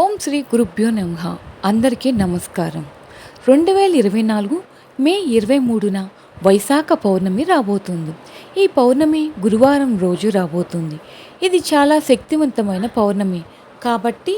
ఓం శ్రీ గురుభ్యో నమ. అందరికీ నమస్కారం. రెండు వేల ఇరవై నాలుగు మే ఇరవై మూడున వైశాఖ పౌర్ణమి రాబోతుంది. ఈ పౌర్ణమి గురువారం రోజు రాబోతుంది. ఇది చాలా శక్తివంతమైన పౌర్ణమి. కాబట్టి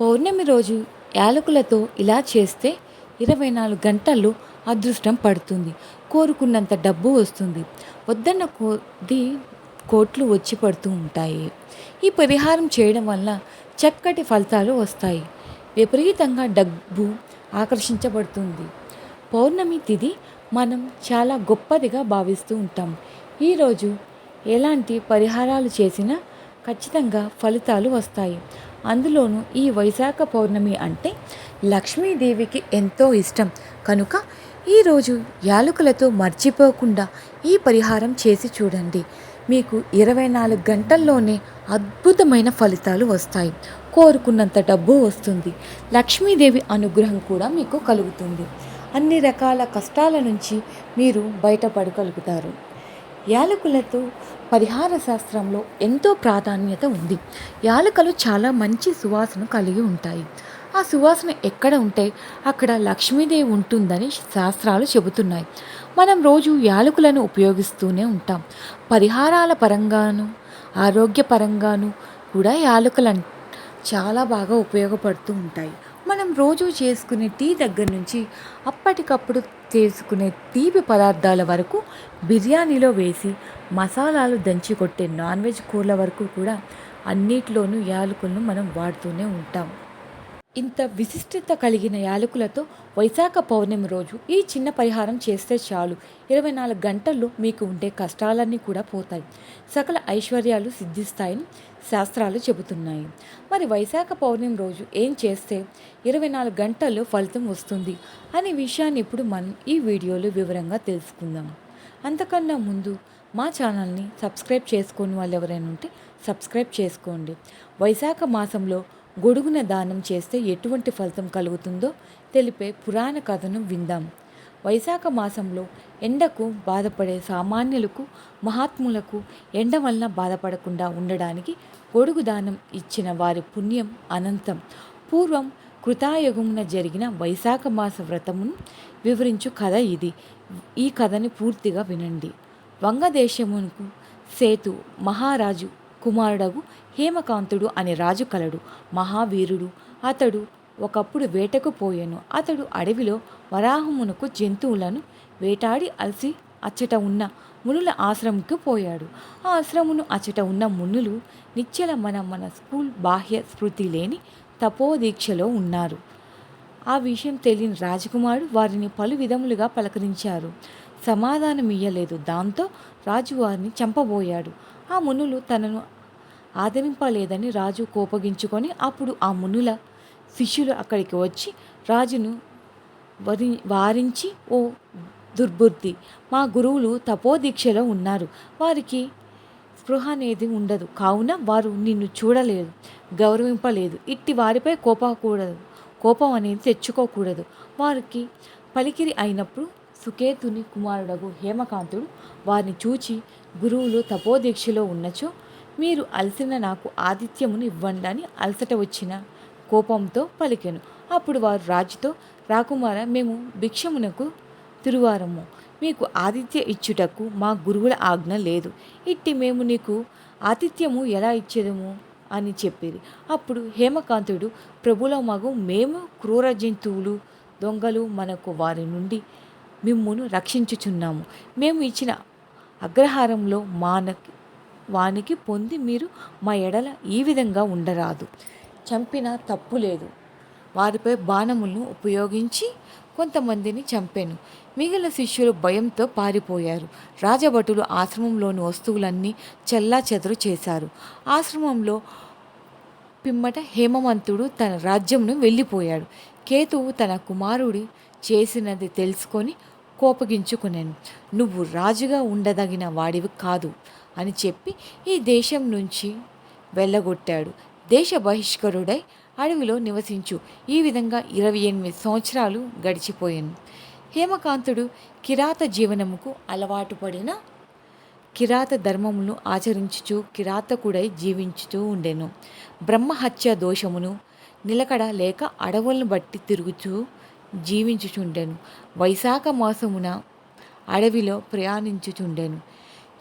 పౌర్ణమి రోజు యాలకులతో ఇలా చేస్తే ఇరవై నాలుగు గంటల్లో అదృష్టం పడుతుంది. కోరుకున్నంత డబ్బు వస్తుంది. వద్దన్న కొద్ది కోట్లు వచ్చి పడుతూ ఉంటాయి. ఈ పరిహారం చేయడం వల్ల చక్కటి ఫలితాలు వస్తాయి. విపరీతంగా డబ్బు ఆకర్షించబడుతుంది. పౌర్ణమి తిథి మనం చాలా గొప్పదిగా భావిస్తూ ఉంటాం. ఈరోజు ఎలాంటి పరిహారాలు చేసినా ఖచ్చితంగా ఫలితాలు వస్తాయి. అందులోనూ ఈ వైశాఖ పౌర్ణమి అంటే లక్ష్మీదేవికి ఎంతో ఇష్టం. కనుక ఈరోజు యాలకులతో మర్చిపోకుండా ఈ పరిహారం చేసి చూడండి. మీకు ఇరవై నాలుగు గంటల్లోనే అద్భుతమైన ఫలితాలు వస్తాయి. కోరుకున్నంత డబ్బు వస్తుంది. లక్ష్మీదేవి అనుగ్రహం కూడా మీకు కలుగుతుంది. అన్ని రకాల కష్టాల నుంచి మీరు బయటపడగలుగుతారు. యాలకులతో పరిహార శాస్త్రంలో ఎంతో ప్రాధాన్యత ఉంది. యాలకులు చాలా మంచి సువాసన కలిగి ఉంటాయి. ఆ సువాసన ఎక్కడ ఉంటే అక్కడ లక్ష్మీదేవి ఉంటుందని శాస్త్రాలు చెబుతున్నాయి. మనం రోజు యాలకులను ఉపయోగిస్తూనే ఉంటాం. పరిహారాల పరంగాను ఆరోగ్యపరంగాను కూడా యాలకులు చాలా బాగా ఉపయోగపడుతూ ఉంటాయి. మనం రోజు చేసుకునే టీ దగ్గర నుంచి అప్పటికప్పుడు చేసుకునే తీపి పదార్థాల వరకు బిర్యానీలో వేసి మసాలాలు దంచి కొట్టే నాన్ వెజ్ కూరల వరకు కూడా అన్నిటిలోనూ యాలకులను మనం వాడుతూనే ఉంటాం. ఇంత విశిష్టత కలిగిన యాలకులతో వైశాఖ పౌర్ణమి రోజు ఈ చిన్న పరిహారం చేస్తే చాలు. ఇరవై నాలుగు గంటల్లో మీకు ఉండే కష్టాలన్నీ కూడా పోతాయి. సకల ఐశ్వర్యాలు సిద్ధిస్తాయని శాస్త్రాలు చెబుతున్నాయి. మరి వైశాఖ పౌర్ణమి రోజు ఏం చేస్తే ఇరవై నాలుగు గంటల్లో ఫలితం వస్తుంది అనే విషయాన్ని ఇప్పుడు మనం ఈ వీడియోలో వివరంగా తెలుసుకుందాం. అంతకన్నా ముందు మా ఛానల్ని సబ్స్క్రైబ్ చేసుకోని వాళ్ళు ఎవరైనా ఉంటే సబ్స్క్రైబ్ చేసుకోండి. వైశాఖ మాసంలో గొడుగున దానం చేస్తే ఎటువంటి ఫలితం కలుగుతుందో తెలిపే పురాణ కథను విందాం. వైశాఖ మాసంలో ఎండకు బాధపడే సామాన్యులకు మహాత్ములకు ఎండ వలన బాధపడకుండా ఉండడానికి గొడుగు దానం ఇచ్చిన వారి పుణ్యం అనంతం. పూర్వం కృతాయుగమున జరిగిన వైశాఖ మాస వ్రతమును వివరించు కథ ఇది. ఈ కథని పూర్తిగా వినండి. వంగదేశమునకు సేతు మహారాజు కుమారుడగు హేమకాంతుడు అనే రాజు కలడు మహావీరుడు. అతడు ఒకప్పుడు వేటకు పోయాను. అతడు అడవిలో వరాహమునకు జంతువులను వేటాడి అలసి అచ్చట ఉన్న మునుల ఆశ్రమంకు పోయాడు. ఆ ఆశ్రమును అచ్చట ఉన్న మునులు నిత్యల మన మన స్కూల్ బాహ్య స్మృతి లేని తపోదీక్షలో ఉన్నారు. ఆ విషయం తెలియని రాజకుమారుడు వారిని పలు విధములుగా పలకరించారు. సమాధానం ఇయ్యలేదు దాంతో రాజు వారిని చంపబోయాడు. ఆ మునులు తనను ఆదరింపలేదని రాజు కోపగించుకొని అప్పుడు ఆ మునుల శిష్యులు అక్కడికి వచ్చి రాజును వరి వారించి ఓ దుర్బుద్ధి. మా గురువులు తపోదీక్షలో ఉన్నారు. వారికి స్పృహ అనేది ఉండదు. కావున వారు నిన్ను చూడలేదు గౌరవింపలేదు. ఇట్టి వారిపై కోపకూడదు. కోపం అనేది తెచ్చుకోకూడదు. వారికి పలికిరి అయినప్పుడు సుకేతుని కుమారుడగు హేమకాంతుడు వారిని చూచి గురువులు తపోదీక్షలో ఉన్నచో మీరు అలసిన నాకు ఆతిథ్యమును ఇవ్వండి అని అలసట వచ్చిన కోపంతో పలికాను. అప్పుడు వారు రాజుతో రాకుమార మేము భిక్షమునకు తిరువారము. మీకు ఆతిథ్య ఇచ్చుటకు మా గురువుల ఆజ్ఞ లేదు. ఇట్టి మేము నీకు ఆతిథ్యము ఎలా ఇచ్చేదము? అని చెప్పేది అప్పుడు హేమకాంతుడు ప్రభుల మగు మేము క్రూర జంతువులు దొంగలు మనకు వారి నుండి మిమ్మును రక్షించుచున్నాము. మేము ఇచ్చిన అగ్రహారంలో మానకి వానికి పొంది మీరు మా ఎడల ఈ విధంగా ఉండరాదు. చంపిన తప్పు లేదు. వారిపై బాణములను ఉపయోగించి కొంతమందిని చంపాను. మిగిలిన శిష్యులు భయంతో పారిపోయారు. రాజభటులు ఆశ్రమంలోని వస్తువులన్నీ చెల్లా చెదరు చేశారు. ఆశ్రమంలో పిమ్మట హేమవంతుడు తన రాజ్యంను వెళ్ళిపోయాడు. కేతువు తన కుమారుడి చేసినది తెలుసుకొని కోపగించుకున్నాను నువ్వు రాజుగా ఉండదగిన వాడివి కాదు. అని చెప్పి ఈ దేశం నుంచి వెళ్ళగొట్టాడు. దేశ బహిష్కరుడై అడవిలో నివసించు. ఈ విధంగా ఇరవై ఎనిమిది సంవత్సరాలు గడిచిపోయాను. హేమకాంతుడు కిరాత జీవనముకు అలవాటు పడిన కిరాత ధర్మమును ఆచరించుచు కిరాతకుడై జీవించుతూ ఉండెను. బ్రహ్మహత్య దోషమును నిలకడ లేక అడవులను బట్టి తిరుగుచూ జీవించుచుండెను. వైశాఖ మాసమున అడవిలో ప్రయాణించుచుండెను.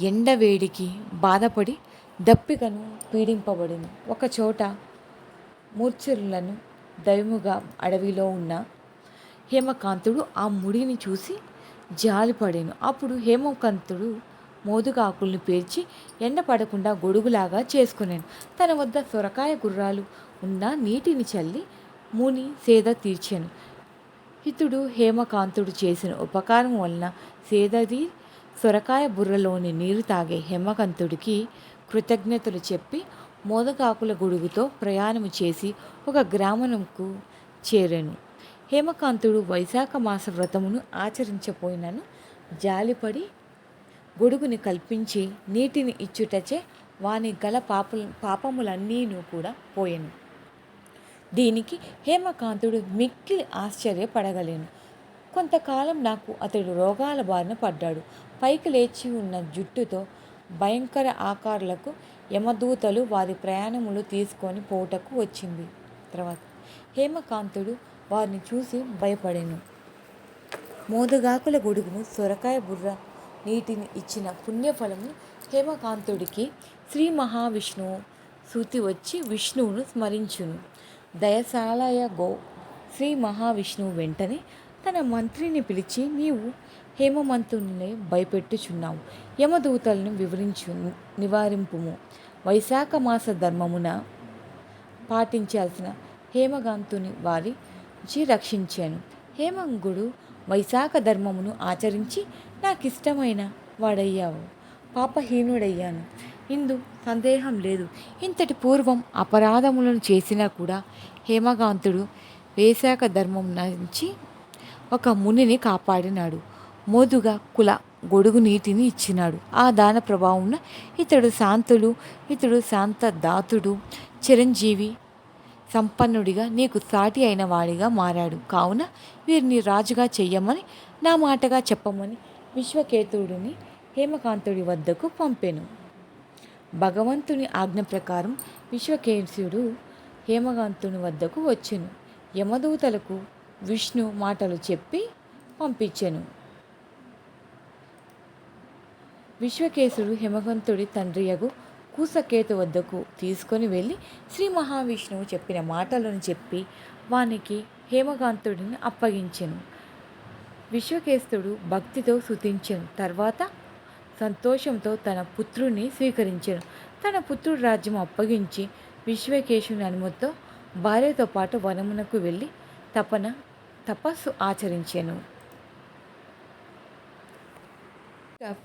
ఎండవేడికి బాధపడి దప్పికను పీడింపబడింది. ఒకచోట మూర్చరులను దైముగా అడవిలో ఉన్న హేమకాంతుడు ఆ ముడిని చూసి జాలిపడాను. అప్పుడు హేమకాంతుడు మోదుగాకుల్ని పేర్చి ఎండ పడకుండా గొడుగులాగా చేసుకున్నాను తన వద్ద సొరకాయ గుర్రాలు ఉన్న నీటిని చల్లి ముని సేద తీర్చాను. హితుడు హేమకాంతుడు చేసిన ఉపకారం వలన సేదది సొరకాయ బుర్రలోని నీరు తాగే హేమకాంతుడికి కృతజ్ఞతలు చెప్పి మోదకాకుల గొడుగుతో ప్రయాణము చేసి ఒక గ్రామముకు చేరాను. హేమకాంతుడు వైశాఖ మాస వ్రతమును ఆచరించపోయినను. జాలిపడి గొడుగుని కల్పించి నీటిని ఇచ్చుటచే వాని గల పాప పాపములన్నీను కూడా పోయాను. దీనికి హేమకాంతుడు మిక్కిలి ఆశ్చర్యపడగలేను. కొంతకాలం నాకు అతడు రోగాల బారిన పడ్డాడు. పైకి లేచి ఉన్న జుట్టుతో భయంకర ఆకారులకు యమదూతలు వారి ప్రయాణములు తీసుకొని పోటకు వచ్చింది. తర్వాత హేమకాంతుడు వారిని చూసి భయపడెను. మోదుగాకుల గొడుగును సొరకాయ బుర్ర నీటిని ఇచ్చిన పుణ్యఫలము హేమకాంతుడికి శ్రీ మహావిష్ణువు సూతి వచ్చి విష్ణువును స్మరించును. దయశాలయ గో శ్రీ మహావిష్ణువు వెంటనే తన మంత్రిని పిలిచి నీవు హేమమంతుని భయపెట్టుచున్నావు యమదూతలను వివరించు నివారింపుము. వైశాఖ మాస ధర్మమున పాటించాల్సిన హేమగాంతుని వారి నుంచి రక్షించాను. హేమంగుడు వైశాఖ ధర్మమును ఆచరించి నాకు ఇష్టమైన వాడయ్యావు పాపహీనుడయ్యాను. ఇందు సందేహం లేదు. ఇంతటి పూర్వం అపరాధములను చేసినా కూడా హేమకాంతుడు వేశాఖ ధర్మం నుంచి ఒక మునిని కాపాడినాడు. మోదుగా కుల గొడుగు నీటిని ఇచ్చినాడు. ఆ దాన ప్రభావం ఇతడు శాంతుడు ఇతడు శాంత దాతుడు చిరంజీవి సంపన్నుడిగా నీకు సాటి అయిన వాడిగా మారాడు. కావున వీరిని రాజుగా చెయ్యమని నా మాటగా చెప్పమని విశ్వకేతుడిని హేమకాంతుడి వద్దకు పంపెను. భగవంతుని ఆజ్ఞ ప్రకారం విశ్వకేశుడు హేమకాంతుని వద్దకు వచ్చెను. యమదూతలకు విష్ణు మాటలు చెప్పి పంపించెను. విశ్వకేశుడు హేమకంతుడి తండ్రియగు కూసకేతు వద్దకు తీసుకొని వెళ్ళి శ్రీ మహావిష్ణువు చెప్పిన మాటలను చెప్పి వానికి హేమకాంతుడిని అప్పగించెను. విశ్వకేశుడు భక్తితో శుతించెను తర్వాత సంతోషంతో తన పుత్రుణ్ణి స్వీకరించాను. తన పుత్రుడు రాజ్యం అప్పగించి విశ్వకేశుని అనుమతితో భార్యతో పాటు వనమునకు వెళ్ళి తపన తపస్సు ఆచరించాను.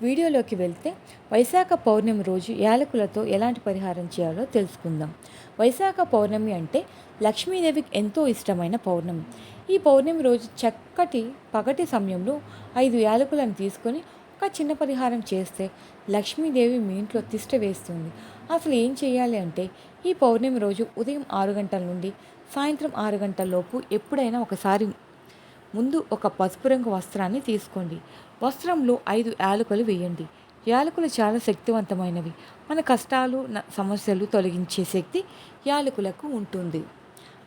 వీడియోలోకి వెళ్తే వైశాఖ పౌర్ణమి రోజు యాలకులతో ఎలాంటి పరిహారం చేయాలో తెలుసుకుందాం. వైశాఖ పౌర్ణమి అంటే లక్ష్మీదేవికి ఎంతో ఇష్టమైన పౌర్ణమి. ఈ పౌర్ణమి రోజు చక్కటి పగటి సమయంలో ఐదు యాలకులను తీసుకొని ఒక చిన్న పరిహారం చేస్తే లక్ష్మీదేవి మీ ఇంట్లో తిష్ట వేస్తుంది. అసలు ఏం చేయాలి అంటే ఈ పౌర్ణమి రోజు ఉదయం ఆరు గంటల నుండి సాయంత్రం ఆరు గంటల లోపు ఎప్పుడైనా ఒకసారి ముందు ఒక పసుపు రంగు వస్త్రాన్ని తీసుకోండి. వస్త్రంలో ఐదు యాలకులు వేయండి. యాలకులు చాలా శక్తివంతమైనవి. మన కష్టాలు న- సమస్యలు తొలగించే శక్తి యాలకులకు ఉంటుంది.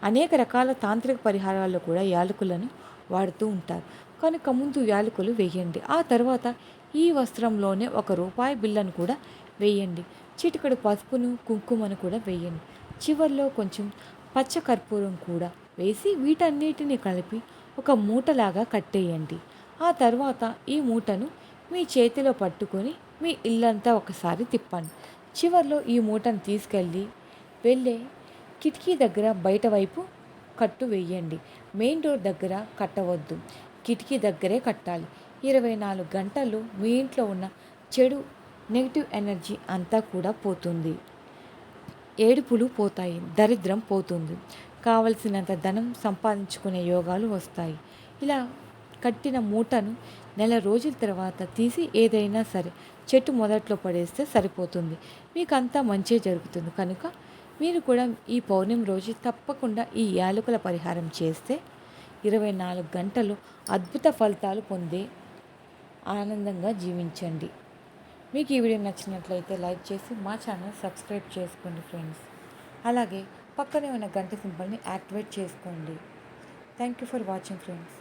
అనేక రకాల తాంత్రిక పరిహారాల్లో కూడా యాలకులను వాడుతూ ఉంటారు. కనుక ముందు యాలకులు వేయండి. ఆ తర్వాత ఈ వస్త్రంలోనే ఒక రూపాయి బిల్లను కూడా వేయండి. చిటికడు పసుపును కుంకుమను కూడా వేయండి. చివరిలో కొంచెం పచ్చ కర్పూరం కూడా వేసి వీటన్నిటిని కలిపి ఒక మూటలాగా కట్టేయండి. ఆ తర్వాత ఈ మూటను మీ చేతిలో పట్టుకొని మీ ఇల్లంతా ఒకసారి తిప్పండి. చివర్లో ఈ మూటను తీసుకెళ్ళి వెళ్ళే కిటికీ దగ్గర బయట వైపు కట్టు వేయండి. మెయిన్ డోర్ దగ్గర కట్టవద్దు. కిటికీ దగ్గరే కట్టాలి. ఇరవై నాలుగు గంటలు మీ ఇంట్లో ఉన్న చెడు నెగిటివ్ ఎనర్జీ అంతా కూడా పోతుంది. ఏడుపులు పోతాయి. దరిద్రం పోతుంది. కావలసినంత ధనం సంపాదించుకునే యోగాలు వస్తాయి. ఇలా కట్టిన మూటను నెల రోజుల తర్వాత తీసి ఏదైనా సరే చెట్టు మొదట్లో పడేస్తే సరిపోతుంది. మీకు అంతా మంచి జరుగుతుంది. కనుక మీరు కూడా ఈ పౌర్ణమి రోజు తప్పకుండా ఈ యాలకుల పరిహారం చేస్తే ఇరవై నాలుగు గంటలు అద్భుత ఫలితాలు పొందే ఆనందంగా జీవించండి. మీకు ఈ వీడియో నచ్చినట్లయితే లైక్ చేసి మా ఛానల్ సబ్స్క్రైబ్ చేసుకోండి ఫ్రెండ్స్. అలాగే పక్కనే ఉన్న గంట సింబల్ని యాక్టివేట్ చేసుకోండి. Thank you for watching friends